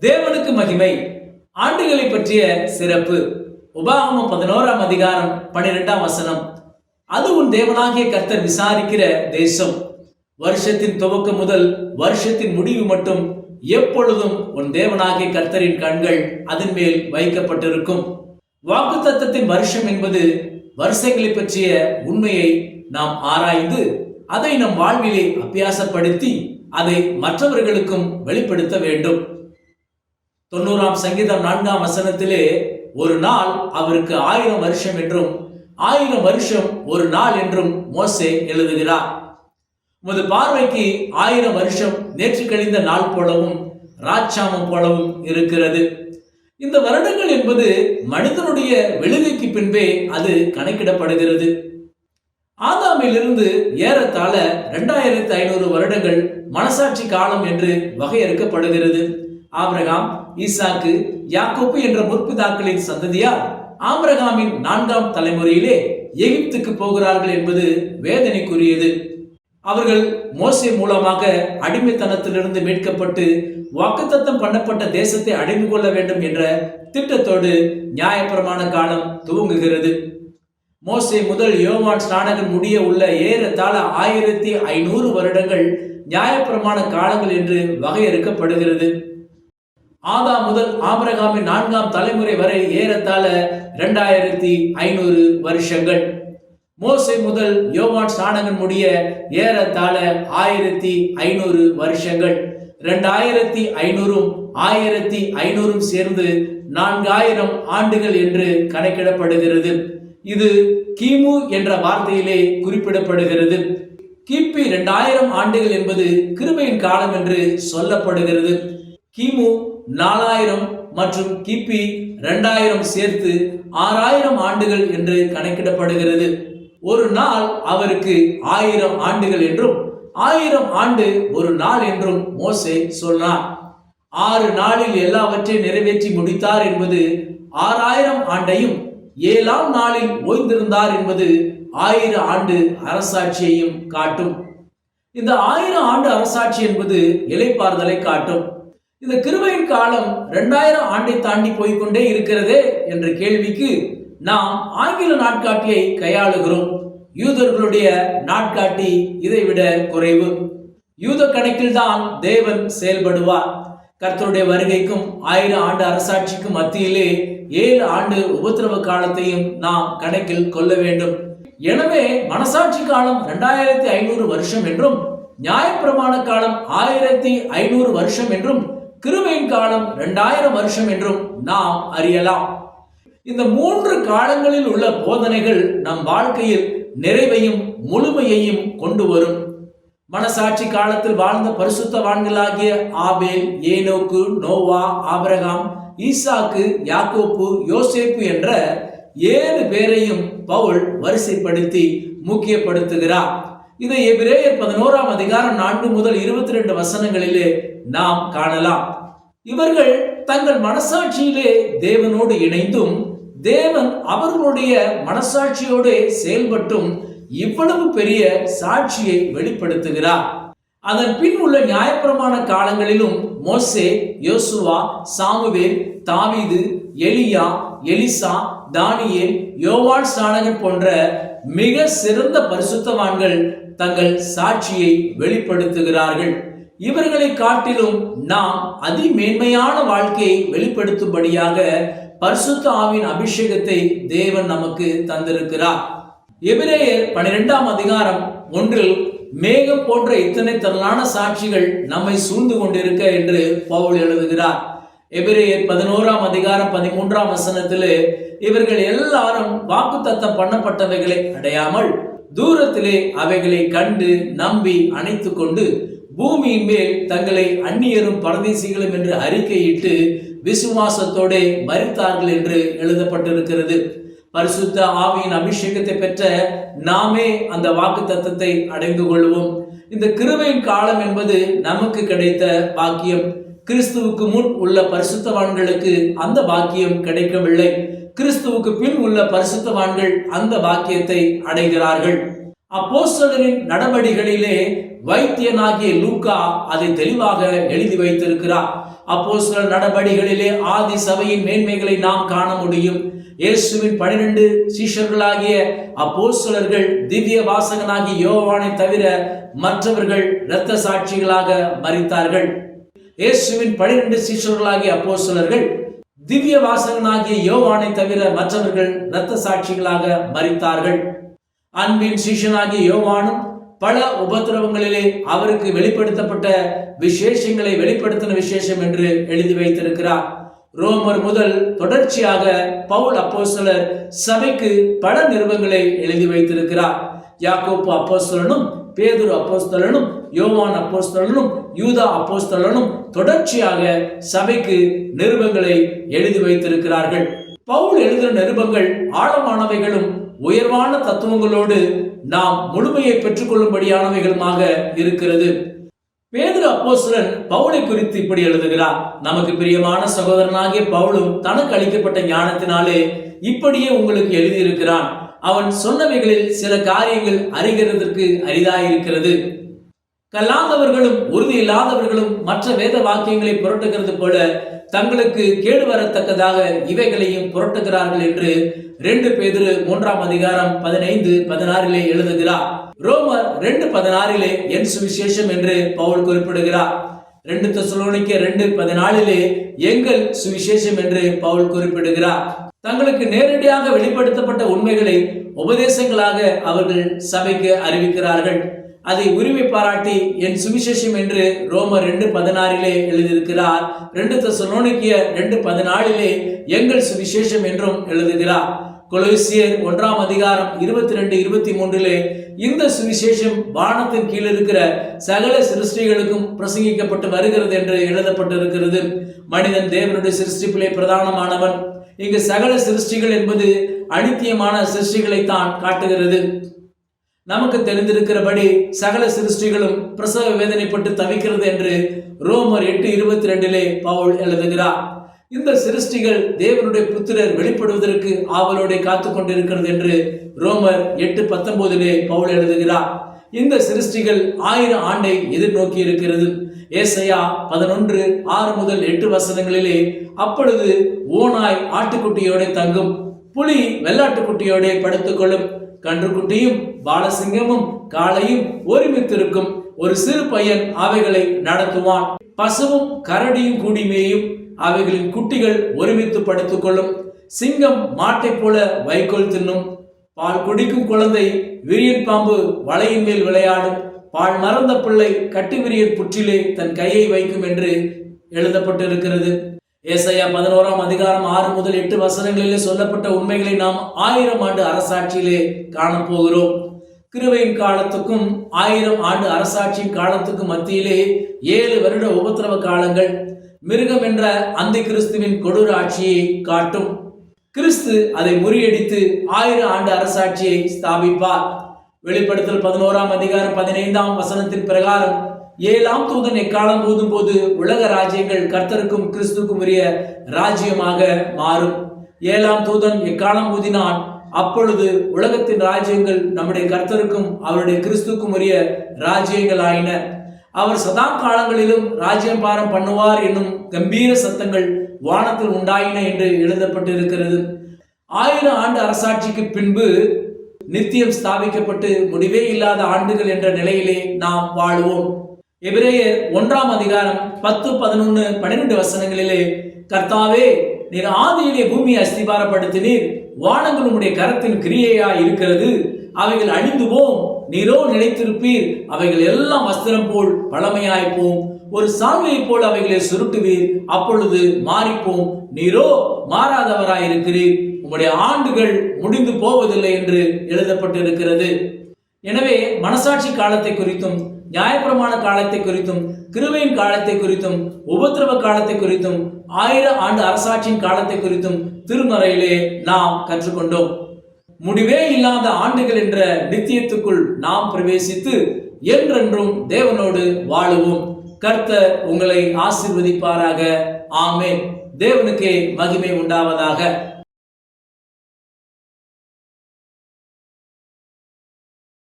தேவனுக்கு மகிமை ஆண்டுகளை பற்றிய சிறப்பு. உபாகமம் பதினோராம் அதிகாரம் பன்னிரெண்டாம் வசனம். அது உன் தேவனாகிய கர்த்தர் விசாரிக்கிற தேசம். வருஷத்தின் துவக்கம் முதல் வருஷத்தின் முடிவு மட்டும் எப்பொழுதும் உன் தேவனாகிய கர்த்தரின் கண்கள் அதன் மேல் வைக்கப்பட்டிருக்கும். வாக்குத்தத்தத்தின் வருஷம் என்பது வருஷங்களை பற்றிய உண்மையை நாம் ஆராய்ந்து அதை நம் வாழ்விலே அபியாசப்படுத்தி அதை மற்றவர்களுக்கும் வெளிப்படுத்த வேண்டும். தொண்ணூறாம் சங்கீதம் நான்காம் வசனத்திலே ஒரு நாள் அவருக்கு ஆயிரம் வருஷம் என்றும் ஆயிரம் வருஷம் ஒரு நாள் என்றும் மோசே எழுதுகிறார். உமது பார்வைக்கு ஆயிரம் வருஷம் நேற்று கழிந்த நாள் போலவும் ராட்சாமம் போலவும் இருக்கிறது. இந்த வருடங்கள் என்பது மனிதனுடைய விழுகைக்கு பின்பே அது கணக்கிடப்படுகிறது. ஆதாமிலிருந்து ஏறத்தாழ இரண்டாயிரத்தி ஐநூறு வருடங்கள் மனசாட்சி காலம் என்று வகையறுக்கப்படுகிறது. ஆபிரகாம் ஈசாக்கு யாக்கோப்பு என்ற முற்பிதாக்களின் சந்ததியார் ஆபிரகாமின் நான்காம் தலைமுறையிலே எகிப்துக்கு போகிறார்கள் என்பது வேதனைக்குரியது. அவர்கள் மோசே மூலமாக அடிமைத்தனத்திலிருந்து மீட்கப்பட்டு வாக்குத்தத்தம் பண்ணப்பட்ட தேசத்தை அடைந்து கொள்ள வேண்டும் என்ற திட்டத்தோடு நியாயப்பிரமான காலம் துவங்குகிறது. மோசே முதல் யோவான் ஸ்நானகன் முடிய உள்ள ஏறத்தாழ ஆயிரத்தி ஐநூறு வருடங்கள் நியாயப்பிரமான காலங்கள் என்று வகையறுக்கப்படுகிறது. ஆதா முதல் ஆபிரகாமின் நான்காம் தலைமுறை வரை ஏறத்தாழ இரண்டாயிரத்தி ஐநூறு வருஷங்கள். மோசை முதல் யோவான் ஸ்நானகன் முடிய ஏறத்தாழ ஆயிரத்தி ஐநூறு வருஷங்கள். இரண்டாயிரத்தி ஐநூறும் ஆயிரத்தி ஐநூறும் சேர்ந்து நான்காயிரம் ஆண்டுகள் என்று கணக்கிடப்படுகிறது. இது கிமு என்ற வார்த்தையிலே குறிப்பிடப்படுகிறது. கிபி இரண்டாயிரம் ஆண்டுகள் என்பது கிருபையின் காலம் என்று சொல்லப்படுகிறது. கிமு நாலாயிரம் மற்றும் கிபி ரெண்டாயிரம் சேர்த்து ஆறாயிரம் ஆண்டுகள் என்று கணக்கிடப்படுகிறது. ஒரு நாள் அவருக்கு ஆயிரம் ஆண்டுகள் என்றும் ஆயிரம் ஆண்டு ஒரு நாள் என்றும் மோசே சொன்னார். ஆறு நாளில் எல்லாவற்றையும் நிறைவேற்றி முடித்தார் என்பது ஆறாயிரம் ஆண்டையும் ஏழாம் நாளில் ஓய்ந்திருந்தார் என்பது ஆயிரம் ஆண்டு அரசாட்சியையும் காட்டும். இந்த ஆயிரம் ஆண்டு அரசாட்சி என்பது இலைப்பாறுதலை காட்டும். இந்த கிருபையின் காலம் ரெண்டாயிரம் ஆண்டை தாண்டி போய்க்கொண்டே இருக்கிறதே என்ற கேள்விக்கு நாம் ஆங்கில நாட்காட்டியை கையாளுகிறோம். யூதர்களுடைய நாட்காட்டி இதைவிட குறைவு. யூத கணக்கில் தான் தேவன் செயல்படுவார். கர்த்தருடைய வருகைக்கும் ஆயிரம் ஆண்டு அரசாட்சிக்கும் மத்தியிலே ஏழு ஆண்டு உபத்திரவ காலத்தையும் நாம் கணக்கில் கொள்ள வேண்டும். எனவே மனசாட்சி காலம் இரண்டாயிரத்தி ஐநூறு வருஷம் என்றும் நியாயப்பிரமாண காலம் ஆயிரத்தி ஐநூறு வருஷம் என்றும் கிருபையின் காலம் இரண்டாயிரம் வருஷம் என்றும் நாம் அறியலாம். இந்த மூன்று காலங்களில் உள்ள போதனைகள் நம் வாழ்க்கையில் நிறைவையும் முழுமையையும் கொண்டு வரும். மனசாட்சி காலத்தில் வாழ்ந்த பரிசுத்தவான்களாகிய ஆபேல் ஏனோக்கு நோவா ஆபரகாம் ஈசாக்கு யாக்கோப்பு யோசேப்பு என்ற ஏழு பேரையும் பவுல் வரிசைப்படுத்தி முக்கியப்படுத்துகிறார். இதை எபிரேயர் பதினோராம் அதிகாரம் நான்கு முதல் இருபத்தி ரெண்டு வசனங்களிலே நாம் காணலாம். இவர்கள் தங்கள் மனசாட்சியிலே தேவனோடு இணைந்தும் தேவன் அவர்களுடைய மனசாட்சியோடு செயல்பட்டும் இவ்வளவு பெரிய சாட்சியை வெளிப்படுத்துகிறார். அதன் பின் உள்ள நியாயப்பிரமாண காலங்களிலும் மோசே யோசுவா சாமுவேல் தாவீது எலியா எலிசா தானியேல் யோவான் சாணகன் போன்ற மிக சிறந்த பரிசுத்தவான்கள் தங்கள் சாட்சியை வெளிப்படுத்துகிறார்கள். இவர்களை காட்டிலும் நாம் அதிமேன்மையான வாழ்க்கையை வெளிப்படுத்தும்படியாக பரிசுத்த ஆவின் அபிஷேகத்தை தேவன் நமக்கு தந்திருக்கிறார். எபிரேயர் பனிரெண்டாம் அதிகாரம் ஒன்றில் மேகம் போன்ற இத்தனை திரளான சாட்சிகள் நம்மை சூழ்ந்து கொண்டிருக்க என்று பவுல் எழுதுகிறார். எபிரேயர் பதினோராம் அதிகாரம் பதிமூன்றாம் வசனத்திலே இவர்கள் எல்லாரும் வாக்குத்தத்தம் பண்ணப்பட்டவைகளை அடையாமல் தூரத்திலே அவைகளை கண்டு நம்பி அணைத்து கொண்டு பூமியின் மேல் தங்களை அந்நியரும் பரதேசிகளும் என்று அறிக்கையிட்டு விசுவாசத்தோட மறித்தார்கள் என்று எழுதப்பட்டிருக்கிறது. பரிசுத்த ஆவியின் அபிஷேகத்தை பெற்ற நாமே அந்த வாக்கு தத்தத்தை அடைந்து கொள்வோம். இந்த கிருவையின் காலம் என்பது நமக்கு கிடைத்த பாக்கியம். கிறிஸ்துவுக்கு முன் உள்ள பரிசுத்தவான்களுக்கு அந்த பாக்கியம் கிடைக்கவில்லை. கிறிஸ்துவுக்கு பின் உள்ள பரிசுத்தவான்கள் அந்த பாக்கியத்தை அடைகிறார்கள். அப்போஸ்தலரின் நடவடிகளிலே வைத்தியனாகிய லூக்கா அதை தெளிவாக எழுதி வைத்திருக்கிறார். அப்போஸ்தலர் நடபடிகளிலே ஆதி சபையின் மேன்மைகளை நாம் காண முடியும். இயேசுவின் பனிரெண்டு சீஷர்களாகிய அப்போஸ்தலர்கள் திவ்ய வாசகனாகிய யோவானை தவிர மற்றவர்கள் இரத்த சாட்சிகளாக மறித்தார்கள் இயேசுவின் பனிரெண்டு சீஷர்களாகிய அப்போஸ்தலர்கள் திவ்ய வாசகனாகிய யோவானை தவிர மற்றவர்கள் இரத்த சாட்சிகளாக மறித்தார்கள் அன்பின் சீஷனாகிய யோவானும் பல உபத்திரவங்களிலே அவருக்கு வெளிப்படுத்தப்பட்ட விசேஷங்களை வெளிப்படுத்தின விசேஷம் என்று எழுதி வைத்திருக்கிறார். ரோமர் முதல் தொடர்ச்சியாக பவுல் அப்போஸ்தலர் சபைக்கு பல நிறுவங்களை எழுதி வைத்திருக்கிறார். யாக்கோப்பு அப்போஸ்தலனும் பேதுரு அப்போஸ்தலனும் யோவான் அப்போஸ்தலனும் யூதா அப்போஸ்தலனும் தொடர்ச்சியாக சபைக்கு நிருபங்களை எழுதி வைத்திருக்கிறார்கள். பவுல் எழுதுகிற நிருபங்கள் ஆழமானவைகளும் உயர்வான தத்துவங்களோடு நாம் முழுமையை பெற்றுக்கொள்ளும்படியானவைகளுமாக இருக்கிறது. பேதுரு அப்போஸ்தலன் பவுலை குறித்து இப்படி எழுதுகிறார். நமக்கு பிரியமான சகோதரனாகிய பவுலும் தனக்கு அளிக்கப்பட்ட ஞானத்தினாலே இப்படியே உங்களுக்கு எழுதியிருக்கிறான். அவன் சொன்னவைகளில் சில காரியங்கள் அறிகிறதற்கு அரிதாயிருக்கிறது. கல்லாதவர்களும் உறுதி இல்லாதவர்களும் மற்ற வேத வாக்கியங்களை புரட்டுகிறது போல தங்களுக்கு கேடு வரத்தக்கதாக இவைகளையும் புரட்டுகிறார்கள் என்று ரெண்டு பேதிரு மூன்றாம் அதிகாரம் பதினைந்து பதினாறிலே எழுதுகிறார். ரோமர் ரெண்டு பதினாறிலே என் சுவிசேஷம் என்று பவுல் குறிப்பிடுகிறார். ரெண்டு தசுலோனிக்க ரெண்டு பதினாலிலே எங்கள் சுவிசேஷம் என்று பவுல் குறிப்பிடுகிறார். தங்களுக்கு நேரடியாக வெளிப்படுத்தப்பட்ட உண்மைகளை உபதேசங்களாக அவர்கள் சபைக்கு அறிவிக்கிறார்கள். அதை உரிமை பாராட்டி என் சுவிசேஷம் என்று ரோமர் ரெண்டு பதினாறிலே எழுதியிருக்கிறார். ரெண்டு தெசலோனிக்கிய ரெண்டு பதினாலிலே எங்கள் சுவிசேஷம் என்றும் எழுதுகிறார். கொலோசியர் ஒன்றாம் அதிகாரம் இருபத்தி ரெண்டு இருபத்தி மூன்றிலே இந்த சுவிசேஷம் வானத்தின் கீழ் இருக்கிற சகல சிருஷ்டிகளுக்கும் பிரசங்கிக்கப்பட்டு வருகிறது என்று எழுதப்பட்டிருக்கிறது. மனிதன் தேவனுடைய சிருஷ்டிப்பிலே பிரதானமானவன். இங்கு சகல சிருஷ்டிகள் என்பது அனித்தியமான சிருஷ்டிகளைத்தான் காட்டுகிறது. நமக்கு தெரிந்திருக்கிறபடி சகல சிருஷ்டிகளும் பிரசவ வேதனைப்பட்டு தவிக்கிறது என்று ரோமர் எட்டு இருபத்தி ரெண்டிலே பவுல் எழுதுகிறார். இந்த சிருஷ்டிகள் தேவனுடைய புத்திரர் வெளிப்படுவதற்கு ஆவலோடு காத்து கொண்டிருக்கிறது என்று ரோமர் எட்டு பத்தொன்பதிலே பவுல் எழுதுகிறார். இந்த சிருஷ்டிகள் ஆயிரம் ஆண்டை எதிர்நோக்கி இருக்கிறது. ஏசையா பதினொன்று ஆறு முதல் எட்டு வசனங்களிலே அப்பொழுது ஓனாய் ஆட்டுக்குட்டியோட தங்கும் புலி வெள்ளாட்டுக்குட்டியோட படுத்துக்கொள்ளும் கன்றுக்குட்டியும் பாலசிங்கமும் காளையும் ஒருமித்திருக்கும். ஒரு சிறு பையன் அவைகளை நடத்துவான். பசுவும் கரடியும் கூடிமேயும் அவைகளின் குட்டிகள் ஒருமித்து படுத்துக்கொள்ளும் சிங்கம் மாட்டைப் போல வைக்கோல் தின்னும். பால் குடிக்கும் குழந்தை விரியன் பாம்பு வலையின் மேல் விளையாடும். பால் மறந்த பிள்ளை கட்டு விரியன் புற்றிலே தன் கையை வைக்கும் என்று எழுதப்பட்டிருக்கிறது. ஏசையா பதினோராம் அதிகாரம் ஆறு முதல் எட்டு வசனங்களிலே சொல்லப்பட்ட உண்மைகளை நாம் ஆயிரம் ஆண்டு அரசாட்சியிலே காணப்போகிறோம் கிருவையின் காலத்துக்கும் ஆயிரம் ஆண்டு அரசாட்சியின் காலத்துக்கும் மத்தியிலே ஏழு வருட உபத்திரவ காலங்கள் மிருகம் என்ற அந்த கிறிஸ்துவின் கொடூர ஆட்சியை காட்டும். கிறிஸ்து அதை முறியடித்து ஆயிரம் ஆண்டு அரசாட்சியை ஸ்தாபிப்பார். வெளிப்படுத்தல் பதினோராம் அதிகாரம் பதினைந்தாம் வசனத்தின் பிரகாரம் ஏழாம் தூதன் எக்காலம் ஊதும் போது உலக ராஜ்யங்கள் கர்த்தருக்கும் கிறிஸ்துக்கும் உரிய ராஜ்யமாக மாறும். ஏழாம் தூதன் எக்காலம் ஊதினான்? அப்பொழுது உலகத்தின் ராஜ்யங்கள் நம்முடைய கர்த்தருக்கும் அவருடைய கிறிஸ்துக்கும் உரிய ராஜ்யங்கள் ஆயின அவர் சதா காலங்களிலும் ராஜ்யம் பாரம் பண்ணுவார் என்னும் கம்பீர சத்தங்கள் வானத்தில் உண்டாயின என்று எழுதப்பட்டு இருக்கிறது ஆயிரம் ஆண்டு அரசாட்சிக்கு பின்பு நித்தியம் ஸ்தாபிக்கப்பட்டு முடிவே இல்லாத ஆண்டுகள் என்ற நிலையிலே நாம் வாழ்வோம். எபிரேயர் ஒன்றாம் அதிகாரம் பத்து பதினொன்று பன்னிரெண்டு வசனங்களிலே கர்த்தாவே நீர் ஆதியிலே பூமியை அஸ்திபாரப்படுத்தினீர். வானங்கள் உடைய கரத்தின் கிரியையா இருக்கிறது. அவைகள் அழிந்து போம் நீரோ நினைத்திருப்பீர் அவைகள் எல்லாம் வஸ்திரம் போல் பழமையாய்ப்போம். ஒரு சால்வையைப் போல் அவைகளை சுருட்டுவீர். அப்பொழுது மாறிப்போம். நீரோ மாறாதவராயிருக்கிறீர். உம்முடைய ஆண்டுகள் முடிந்து போவதில்லை என்று எழுதப்பட்டிருக்கிறது. எனவே மனசாட்சி காலத்தை குறித்தும் நியாயப்பிரமாண காலத்தை குறித்தும் கிருமையின் காலத்தை குறித்தும் உபத்திரவ காலத்தை குறித்தும் ஆயிரம் ஆண்டு அரசாட்சியின் காலத்தை குறித்தும் திருமறையிலே நாம் கற்றுக்கொண்டோம். முடிவே இல்லாத ஆண்டுகள் என்ற நித்தியத்துக்குள் நாம் பிரவேசித்து என்றென்றும் தேவனோடு வாழுவோம். கர்த்தர் உங்களை ஆசிர்வதிப்பாராக. ஆமே தேவனுக்கே மகிமை உண்டாவதாக.